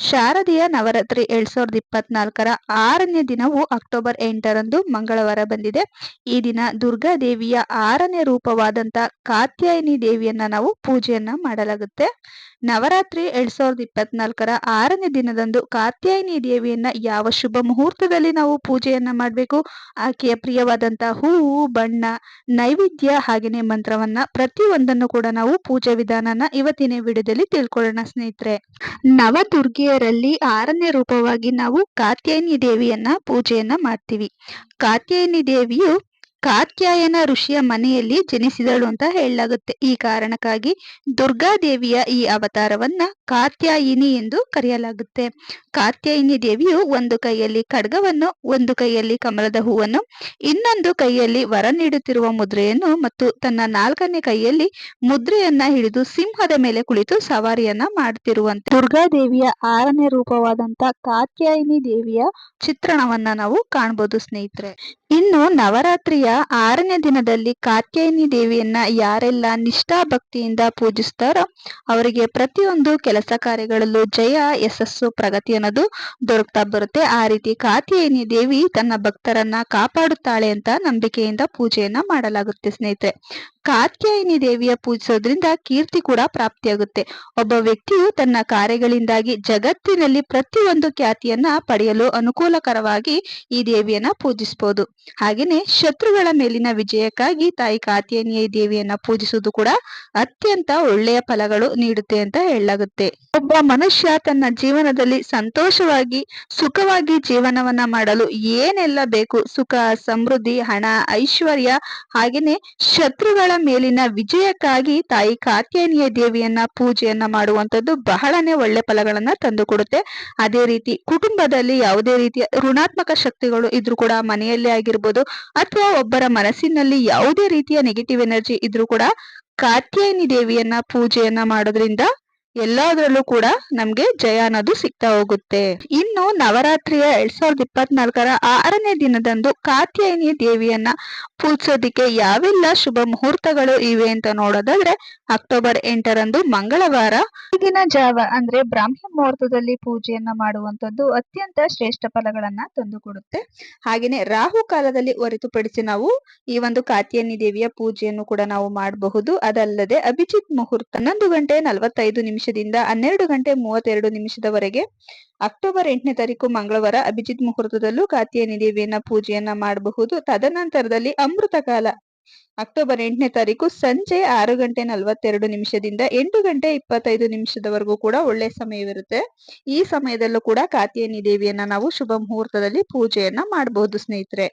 ಶಾರದೀಯ ನವರಾತ್ರಿ ಎರಡ್ ಸಾವಿರದ ಇಪ್ಪತ್ನಾಲ್ಕರ ಆರನೇ ದಿನವು ಅಕ್ಟೋಬರ್ ಎಂಟರಂದು ಮಂಗಳವಾರ ಬಂದಿದೆ. ಈ ದಿನ ದುರ್ಗಾ ದೇವಿಯ ಆರನೇ ರೂಪವಾದಂತ ಕಾತ್ಯಾಯಿನಿ ದೇವಿಯನ್ನ ನಾವು ಪೂಜೆಯನ್ನ ಮಾಡಲಾಗುತ್ತೆ. ನವರಾತ್ರಿ ಎರಡ್ ಸಾವಿರದ ಇಪ್ಪತ್ನಾಲ್ಕರ ಆರನೇ ದಿನದಂದು ಕಾತ್ಯಾಯಿನಿ ದೇವಿಯನ್ನ ಯಾವ ಶುಭ ಮುಹೂರ್ತದಲ್ಲಿ ನಾವು ಪೂಜೆಯನ್ನ ಮಾಡಬೇಕು? ಆಕೆಯ ಪ್ರಿಯವಾದಂತ ಹೂವು, ಬಣ್ಣ, ನೈವೇದ್ಯ ಹಾಗೆಯೇ ಮಂತ್ರವನ್ನ ಪ್ರತಿಯೊಂದನ್ನು ಕೂಡ ನಾವು ಪೂಜಾ ವಿಧಾನನ ಇವತ್ತಿನ ವಿಡಿಯೋದಲ್ಲಿ ತಿಳ್ಕೊಳ್ಳೋಣ ಸ್ನೇಹಿತರೆ. ನವದುರ್ಗಿಯರಲ್ಲಿ ಆರನೇ ರೂಪವಾಗಿ ನಾವು ಕಾತ್ಯಾಯಿನಿ ದೇವಿಯನ್ನ ಪೂಜೆಯನ್ನ ಮಾಡ್ತೀವಿ. ಕಾತ್ಯಾಯಿನಿ ದೇವಿಯು ಕಾತ್ಯಾಯನ ಋಷಿಯ ಮನೆಯಲ್ಲಿ ಜನಿಸಿದಳು ಅಂತ ಹೇಳಲಾಗುತ್ತೆ. ಈ ಕಾರಣಕ್ಕಾಗಿ ದುರ್ಗಾದೇವಿಯ ಈ ಅವತಾರವನ್ನ ಕಾತ್ಯಾಯಿನಿ ಎಂದು ಕರೆಯಲಾಗುತ್ತೆ. ಕಾತ್ಯಾಯಿನಿ ದೇವಿಯು ಒಂದು ಕೈಯಲ್ಲಿ ಖಡ್ಗವನ್ನು, ಒಂದು ಕೈಯಲ್ಲಿ ಕಮಲದ ಹೂವನ್ನು, ಇನ್ನೊಂದು ಕೈಯಲ್ಲಿ ವರ ನೀಡುತ್ತಿರುವ ಮುದ್ರೆಯನ್ನು ಮತ್ತು ತನ್ನ ನಾಲ್ಕನೇ ಕೈಯಲ್ಲಿ ಮುದ್ರೆಯನ್ನ ಹಿಡಿದು ಸಿಂಹದ ಮೇಲೆ ಕುಳಿತು ಸವಾರಿಯನ್ನ ಮಾಡುತ್ತಿರುವಂತೆ ದುರ್ಗಾದೇವಿಯ ಆರನೇ ರೂಪವಾದಂತ ಕಾತ್ಯಾಯಿನಿ ದೇವಿಯ ಚಿತ್ರಣವನ್ನ ನಾವು ಕಾಣಬಹುದು ಸ್ನೇಹಿತರೆ. ಇನ್ನು ನವರಾತ್ರಿಯ ಆರನೇ ದಿನದಲ್ಲಿ ಕಾತ್ಯಾಯಿನಿ ದೇವಿಯನ್ನ ಯಾರೆಲ್ಲ ನಿಷ್ಠಾ ಭಕ್ತಿಯಿಂದ ಪೂಜಿಸ್ತಾರೋ ಅವರಿಗೆ ಪ್ರತಿಯೊಂದು ಕೆಲಸ ಕಾರ್ಯಗಳಲ್ಲೂ ಜಯ, ಯಶಸ್ಸು, ಪ್ರಗತಿ ಅನ್ನೋದು ದೊರಕ್ತಾ ಬರುತ್ತೆ. ಆ ರೀತಿ ಕಾತ್ಯಾಯಿನಿ ದೇವಿ ತನ್ನ ಭಕ್ತರನ್ನ ಕಾಪಾಡುತ್ತಾಳೆ ಅಂತ ನಂಬಿಕೆಯಿಂದ ಪೂಜೆಯನ್ನ ಮಾಡಲಾಗುತ್ತೆ ಸ್ನೇಹಿತರೆ. ಕಾತ್ಯಾಯಿನಿ ದೇವಿಯ ಪೂಜಿಸೋದ್ರಿಂದ ಕೀರ್ತಿ ಕೂಡ ಪ್ರಾಪ್ತಿಯಾಗುತ್ತೆ. ಒಬ್ಬ ವ್ಯಕ್ತಿಯು ತನ್ನ ಕಾರ್ಯಗಳಿಂದಾಗಿ ಜಗತ್ತಿನಲ್ಲಿ ಪ್ರತಿಯೊಂದು ಖ್ಯಾತಿಯನ್ನ ಪಡೆಯಲು ಅನುಕೂಲಕರವಾಗಿ ಈ ದೇವಿಯನ್ನ ಪೂಜಿಸಬಹುದು ಹಾಗೇನೆ ಶತ್ರುಗಳ ಮೇಲಿನ ವಿಜಯಕ್ಕಾಗಿ ತಾಯಿ ಕಾತ್ಯಾನಿಯ ದೇವಿಯನ್ನ ಪೂಜಿಸುವುದು ಕೂಡ ಅತ್ಯಂತ ಒಳ್ಳೆಯ ಫಲಗಳು ನೀಡುತ್ತೆ ಅಂತ ಹೇಳಲಾಗುತ್ತೆ. ಒಬ್ಬ ಮನುಷ್ಯ ತನ್ನ ಜೀವನದಲ್ಲಿ ಸಂತೋಷವಾಗಿ, ಸುಖವಾಗಿ ಜೀವನವನ್ನ ಮಾಡಲು ಏನೆಲ್ಲ ಬೇಕು? ಸುಖ, ಸಮೃದ್ಧಿ, ಹಣ, ಐಶ್ವರ್ಯ ಹಾಗೇನೆ ಶತ್ರುಗಳ ಮೇಲಿನ ವಿಜಯಕ್ಕಾಗಿ ತಾಯಿ ಕಾತ್ಯಾಯನಿಯ ದೇವಿಯನ್ನ ಪೂಜೆಯನ್ನ ಮಾಡುವಂತದ್ದು ಬಹಳನೇ ಒಳ್ಳೆ ಫಲಗಳನ್ನ ತಂದುಕೊಡುತ್ತೆ. ಅದೇ ರೀತಿ ಕುಟುಂಬದಲ್ಲಿ ಯಾವುದೇ ರೀತಿಯ ಋಣಾತ್ಮಕ ಶಕ್ತಿಗಳು ಇದ್ರೂ ಕೂಡ ಮನೆಯಲ್ಲೇ ಆಗಿರ್ಬೋದು ಅಥವಾ ಒಬ್ಬರ ಮನಸ್ಸಿನಲ್ಲಿ ಯಾವುದೇ ರೀತಿಯ ನೆಗೆಟಿವ್ ಎನರ್ಜಿ ಇದ್ರೂ ಕೂಡ ಕಾತ್ಯಾಯಿನಿ ದೇವಿಯನ್ನ ಪೂಜೆಯನ್ನ ಮಾಡೋದ್ರಿಂದ ಎಲ್ಲದರಲ್ಲೂ ಕೂಡ ನಮ್ಗೆ ಜಯ ಅನ್ನೋದು ಸಿಗ್ತಾ ಹೋಗುತ್ತೆ. ಇನ್ನು ನವರಾತ್ರಿಯ ಎರಡ್ ಸಾವಿರದ ಇಪ್ಪತ್ನಾಲ್ಕರ ಆರನೇ ದಿನದಂದು ಕಾತ್ಯಾಯಿನಿ ದೇವಿಯನ್ನ ಪೂಜಿಸೋದಿಕ್ಕೆ ಯಾವೆಲ್ಲ ಶುಭ ಮುಹೂರ್ತಗಳು ಇವೆ ಅಂತ ನೋಡೋದಾದ್ರೆ ಅಕ್ಟೋಬರ್ ಎಂಟರಂದು ಮಂಗಳವಾರ ಈಗಿನ ಜಾವ ಅಂದ್ರೆ ಬ್ರಾಹ್ಮಿ ಮುಹೂರ್ತದಲ್ಲಿ ಪೂಜೆಯನ್ನ ಮಾಡುವಂತದ್ದು ಅತ್ಯಂತ ಶ್ರೇಷ್ಠ ಫಲಗಳನ್ನ ತಂದುಕೊಡುತ್ತೆ ಹಾಗೆಯೇ ರಾಹು ಕಾಲದಲ್ಲಿ ಹೊರತುಪಡಿಸಿ ನಾವು ಈ ಒಂದು ಕಾತ್ಯಾಯಿನಿ ದೇವಿಯ ಪೂಜೆಯನ್ನು ಕೂಡ ನಾವು ಮಾಡಬಹುದು. ಅದಲ್ಲದೆ ಅಭಿಜಿತ್ ಮುಹೂರ್ತ ಹನ್ನೊಂದು ಗಂಟೆ ನಲವತ್ತೈದು ನಿಮಿಷದಿಂದ ಹನ್ನೆರಡು ಗಂಟೆ ಮೂವತ್ತೆರಡು ನಿಮಿಷದವರೆಗೆ ಅಕ್ಟೋಬರ್ ಎಂಟನೇ ತಾರೀಕು ಮಂಗಳವಾರ ಅಭಿಜಿತ್ ಮುಹೂರ್ತದಲ್ಲೂ ಕಾತಿಯನಿ ದೇವಿಯನ್ನ ಪೂಜೆಯನ್ನ ಮಾಡಬಹುದು. ತದನಂತರದಲ್ಲಿ ಅಮೃತ ಕಾಲ. ಅಕ್ಟೋಬರ್ ಎಂಟನೇ ತಾರೀಕು ಸಂಜೆ ಆರು ಗಂಟೆ ನಲವತ್ತೆರಡು ನಿಮಿಷದಿಂದ ಎಂಟು ಗಂಟೆ ಇಪ್ಪತ್ತೈದು ನಿಮಿಷದವರೆಗೂ ಕೂಡ ಒಳ್ಳೆ ಸಮಯವಿರುತ್ತೆ. ಈ ಸಮಯದಲ್ಲೂ ಕೂಡ ಕಾತಿಯನಿ ದೇವಿಯನ್ನ ನಾವು ಶುಭ ಮುಹೂರ್ತದಲ್ಲಿ ಪೂಜೆಯನ್ನ ಮಾಡಬಹುದು ಸ್ನೇಹಿತರೆ.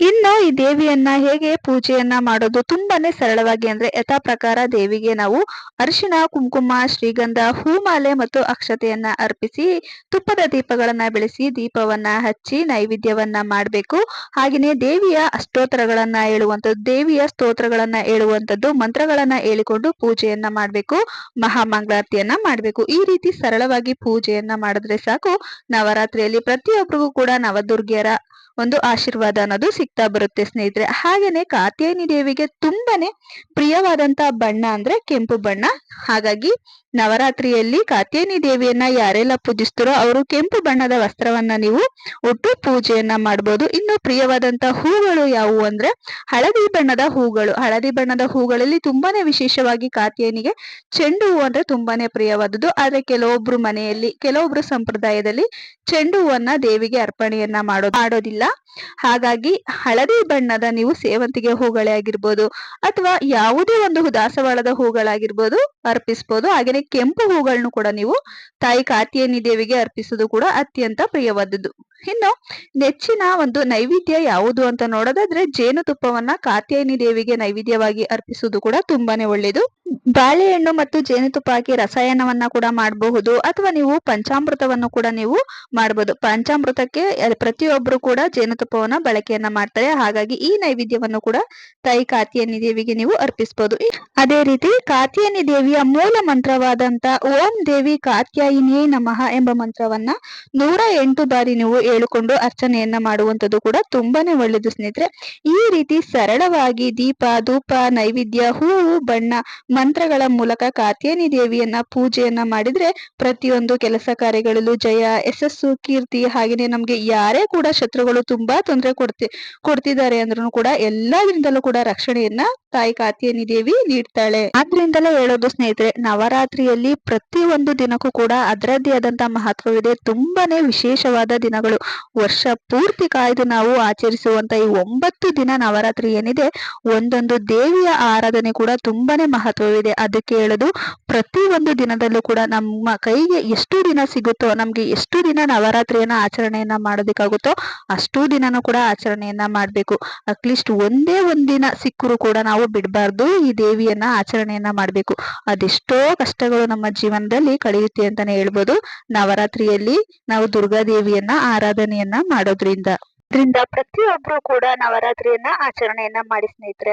ಇನ್ನು ಈ ದೇವಿಯನ್ನ ಹೇಗೆ ಪೂಜೆಯನ್ನ ಮಾಡೋದು ತುಂಬಾನೇ ಸರಳವಾಗಿ ಅಂದ್ರೆ ಯಥಾ ಪ್ರಕಾರ ದೇವಿಗೆ ನಾವು ಅರಿಶಿಣ, ಕುಂಕುಮ, ಶ್ರೀಗಂಧ, ಹೂಮಾಲೆ ಮತ್ತು ಅಕ್ಷತೆಯನ್ನ ಅರ್ಪಿಸಿ ತುಪ್ಪದ ದೀಪಗಳನ್ನ ಬೆಳೆಸಿ ದೀಪವನ್ನ ಹಚ್ಚಿ ನೈವೇದ್ಯವನ್ನ ಮಾಡಬೇಕು. ಹಾಗೆಯೇ ದೇವಿಯ ಅಷ್ಟೋತ್ತರಗಳನ್ನ ಹೇಳುವಂಥದ್ದು, ದೇವಿಯ ಸ್ತೋತ್ರಗಳನ್ನ ಹೇಳುವಂಥದ್ದು, ಮಂತ್ರಗಳನ್ನ ಹೇಳಿಕೊಂಡು ಪೂಜೆಯನ್ನ ಮಾಡಬೇಕು, ಮಹಾಮಂಗಳಾರತಿಯನ್ನ ಮಾಡಬೇಕು. ಈ ರೀತಿ ಸರಳವಾಗಿ ಪೂಜೆಯನ್ನ ಮಾಡಿದ್ರೆ ಸಾಕು. ನವರಾತ್ರಿಯಲ್ಲಿ ಪ್ರತಿಯೊಬ್ಬರಿಗೂ ಕೂಡ ನವದುರ್ಗಿಯರ ಒಂದು ಆಶೀರ್ವಾದ ಅನ್ನೋದು ಸಿಗ್ತಾ ಬರುತ್ತೆ ಸ್ನೇಹಿತರೆ. ಹಾಗೇನೆ ಕಾತ್ಯಾಯಿನಿ ದೇವಿಗೆ ತುಂಬಾನೇ ಪ್ರಿಯವಾದಂತ ಬಣ್ಣ ಅಂದ್ರೆ ಕೆಂಪು ಬಣ್ಣ. ಹಾಗಾಗಿ ನವರಾತ್ರಿಯಲ್ಲಿ ಕಾತ್ಯಾಯಿನಿ ದೇವಿಯನ್ನ ಯಾರೆಲ್ಲ ಪೂಜಿಸ್ತಾರೋ ಅವರು ಕೆಂಪು ಬಣ್ಣದ ವಸ್ತ್ರವನ್ನ ನೀವು ಉಟ್ಟು ಪೂಜೆಯನ್ನ ಮಾಡಬಹುದು ಇನ್ನು ಪ್ರಿಯವಾದಂತ ಹೂಗಳು ಯಾವುವು ಅಂದ್ರೆ ಹಳದಿ ಬಣ್ಣದ ಹೂಗಳು. ಹಳದಿ ಬಣ್ಣದ ಹೂಗಳಲ್ಲಿ ತುಂಬಾನೇ ವಿಶೇಷವಾಗಿ ಕಾತ್ಯಾಯಿನಿಗೆ ಚೆಂಡು ಹೂ ಅಂದ್ರೆ ತುಂಬಾನೇ ಪ್ರಿಯವಾದದ್ದು. ಆದ್ರೆ ಕೆಲವೊಬ್ರು ಮನೆಯಲ್ಲಿ, ಕೆಲವೊಬ್ರು ಸಂಪ್ರದಾಯದಲ್ಲಿ ಚೆಂಡು ಹೂವನ್ನ ದೇವಿಗೆ ಅರ್ಪಣೆಯನ್ನ ಮಾಡೋ ಮಾಡೋದಿಲ್ಲ. ಹಾಗಾಗಿ ಹಳದಿ ಬಣ್ಣದ ನೀವು ಸೇವಂತಿಗೆ ಹೂಗಳೇ ಆಗಿರ್ಬೋದು ಅಥವಾ ಯಾವುದೇ ಒಂದು ದಾಸವಾಳದ ಹೂಗಳಾಗಿರ್ಬೋದು ಅರ್ಪಿಸ್ಬೋದು. ಹಾಗೆಯೇ ಕೆಂಪು ಹೂಗಳನ್ನು ಕೂಡ ನೀವು ತಾಯಿ ಕಾತಿಯನ್ನಿ ದೇವಿಗೆ ಅರ್ಪಿಸುವುದು ಕೂಡ ಅತ್ಯಂತ ಪ್ರಿಯವಾದದ್ದು. ಇನ್ನು ನೆಚ್ಚಿನ ಒಂದು ನೈವೇದ್ಯ ಯಾವುದು ಅಂತ ನೋಡೋದಾದ್ರೆ ಜೇನುತುಪ್ಪವನ್ನ ಕಾತ್ಯಾಯಿನಿ ದೇವಿಗೆ ನೈವೇದ್ಯವಾಗಿ ಅರ್ಪಿಸುವುದು ಕೂಡ ತುಂಬಾನೇ ಒಳ್ಳೇದು. ಬಾಳೆಹಣ್ಣು ಮತ್ತು ಜೇನುತುಪ್ಪ ಹಾಕಿ ರಸಾಯನವನ್ನ ಕೂಡ ಮಾಡಬಹುದು ಅಥವಾ ನೀವು ಪಂಚಾಮೃತವನ್ನು ಕೂಡ ನೀವು ಮಾಡಬಹುದು ಪಂಚಾಮೃತಕ್ಕೆ ಪ್ರತಿಯೊಬ್ಬರು ಕೂಡ ಜೇನುತುಪ್ಪವನ್ನ ಬಳಕೆಯನ್ನ ಮಾಡ್ತಾರೆ. ಹಾಗಾಗಿ ಈ ನೈವೇದ್ಯವನ್ನು ಕೂಡ ತಾಯಿ ಕಾತ್ಯಾಯಿನಿ ದೇವಿಗೆ ನೀವು ಅರ್ಪಿಸಬಹುದು ಅದೇ ರೀತಿ ಕಾತ್ಯಾಯನಿ ದೇವಿಯ ಮೂಲ ಮಂತ್ರವಾದಂತ ಓಂ ದೇವಿ ಕಾತ್ಯಾಯಿನಿಯೇ ನಮಃ ಎಂಬ ಮಂತ್ರವನ್ನ ನೂರ ಎಂಟು ಬಾರಿ ನೀವು ಹೇಳಿಕೊಂಡು ಅರ್ಚನೆಯನ್ನ ಮಾಡುವಂತದ್ದು ಕೂಡ ತುಂಬಾನೇ ಒಳ್ಳೆಯದು ಸ್ನೇಹಿತರೆ. ಈ ರೀತಿ ಸರಳವಾಗಿ ದೀಪ, ಧೂಪ, ನೈವೇದ್ಯ ಹೂವು ಬಣ್ಣ, ಮಂತ್ರಗಳ ಮೂಲಕ ಕಾತ್ಯಾಯನಿ ದೇವಿಯನ್ನ ಪೂಜೆಯನ್ನ ಮಾಡಿದ್ರೆ ಪ್ರತಿಯೊಂದು ಕೆಲಸ ಕಾರ್ಯಗಳಲ್ಲೂ ಜಯ, ಯಶಸ್ಸು, ಕೀರ್ತಿ ಹಾಗೇನೆ ನಮ್ಗೆ ಯಾರೇ ಕೂಡ ಶತ್ರುಗಳು ತುಂಬಾ ತೊಂದರೆ ಕೊಡ್ತಿ, ಕೊಡ್ತಿದ್ದಾರೆ ಅಂದ್ರೂ ಕೂಡ ಎಲ್ಲದರಿಂದಲೂ ಕೂಡ ರಕ್ಷಣೆಯನ್ನ ತಾಯಿ ಕಾತ್ಯಾಯನಿ ದೇವಿ ನೀಡ್ತಾಳೆ. ಆದ್ರಿಂದಲೇ ಹೇಳೋದು ಸ್ನೇಹಿತರೆ, ನವರಾತ್ರಿಯಲ್ಲಿ ಪ್ರತಿ ಒಂದು ದಿನಕ್ಕೂ ಕೂಡ ಅದರದ್ದೇ ಆದಂತಹ ಮಹತ್ವವಿದೆ. ತುಂಬಾನೇ ವಿಶೇಷವಾದ ದಿನಗಳು ವರ್ಷ ಪೂರ್ತಿ ಕಾಯ್ದು ನಾವು ಆಚರಿಸುವಂತ ಈ ಒಂಬತ್ತು ದಿನ ನವರಾತ್ರಿ ಏನಿದೆ, ಒಂದೊಂದು ದೇವಿಯ ಆರಾಧನೆ ಕೂಡ ತುಂಬಾನೇ ಮಹತ್ವವಿದೆ. ಅದಕ್ಕೆ ಹೇಳೋದು, ಪ್ರತಿ ಒಂದು ದಿನದಲ್ಲೂ ಕೂಡ ನಮ್ಮ ಕೈಗೆ ಎಷ್ಟು ದಿನ ಸಿಗುತ್ತೋ, ನಮ್ಗೆ ಎಷ್ಟು ದಿನ ನವರಾತ್ರಿಯನ್ನ ಆಚರಣೆಯನ್ನ ಮಾಡೋದಕ್ಕಾಗುತ್ತೋ ಅಷ್ಟು ದಿನನೂ ಕೂಡ ಆಚರಣೆಯನ್ನ ಮಾಡ್ಬೇಕು. ಅಟ್ಲೀಸ್ಟ್ ಒಂದೇ ಒಂದಿನ ಸಿಕ್ಕರೂ ಕೂಡ ನಾವು ಬಿಡಬಾರ್ದು ಈ ದೇವಿಯನ್ನ ಆಚರಣೆಯನ್ನ ಮಾಡ್ಬೇಕು. ಅದೆಷ್ಟೋ ಕಷ್ಟಗಳು ನಮ್ಮ ಜೀವನದಲ್ಲಿ ಕಳೆಯುತ್ತೆ ಅಂತಾನೆ ಹೇಳ್ಬೋದು. ನವರಾತ್ರಿಯಲ್ಲಿ ನಾವು ದುರ್ಗಾ ದೇವಿಯನ್ನ ಆರಾಧನೆಯನ್ನ ಮಾಡೋದ್ರಿಂದ. ಇದರಿಂದ ಪ್ರತಿಯೊಬ್ರು ಕೂಡ ನವರಾತ್ರಿಯನ್ನ ಆಚರಣೆಯನ್ನ ಮಾಡಿ ಸ್ನೇಹಿತರೆ.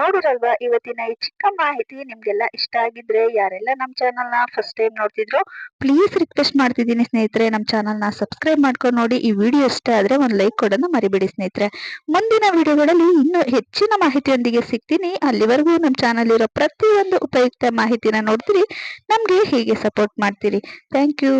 ನೋಡಿರಲ್ವಾ, ಇವತ್ತಿನ ಈ ಚಿಕ್ಕ ಮಾಹಿತಿ ನಿಮ್ಗೆಲ್ಲ ಇಷ್ಟ ಆಗಿದ್ರೆ, ಯಾರೆಲ್ಲ ನಮ್ಮ ಚಾನಲ್ನ ಫಸ್ಟ್ ಟೈಮ್ ನೋಡ್ತಿದ್ರು ಪ್ಲೀಸ್ ರಿಕ್ವೆಸ್ಟ್ ಮಾಡ್ತಿದ್ದೀನಿ ಸ್ನೇಹಿತರೆ. ನಮ್ಮ ಚಾನಲ್ನ ಸಬ್ಸ್ಕ್ರೈಬ್ ಮಾಡ್ಕೊಂಡು ನೋಡಿ, ಈ ವಿಡಿಯೋ ಇಷ್ಟ ಆದ್ರೆ ಒಂದ್ ಲೈಕ್ ಕೊಡೋದನ್ನ ಮರಿಬೇಡಿ ಸ್ನೇಹಿತರೆ. ಮುಂದಿನ ವಿಡಿಯೋಗಳಲ್ಲಿ ಇನ್ನೂ ಹೆಚ್ಚಿನ ಮಾಹಿತಿಯೊಂದಿಗೆ ಸಿಗ್ತೀನಿ. ಅಲ್ಲಿವರೆಗೂ ನಮ್ಮ ಚಾನಲ್ ಇರೋ ಪ್ರತಿಯೊಂದು ಉಪಯುಕ್ತ ಮಾಹಿತಿನ ನೋಡ್ತೀರಿ. ನಮ್ಗೆ ಹೀಗೆ ಸಪೋರ್ಟ್ ಮಾಡ್ತೀರಿ? Thank you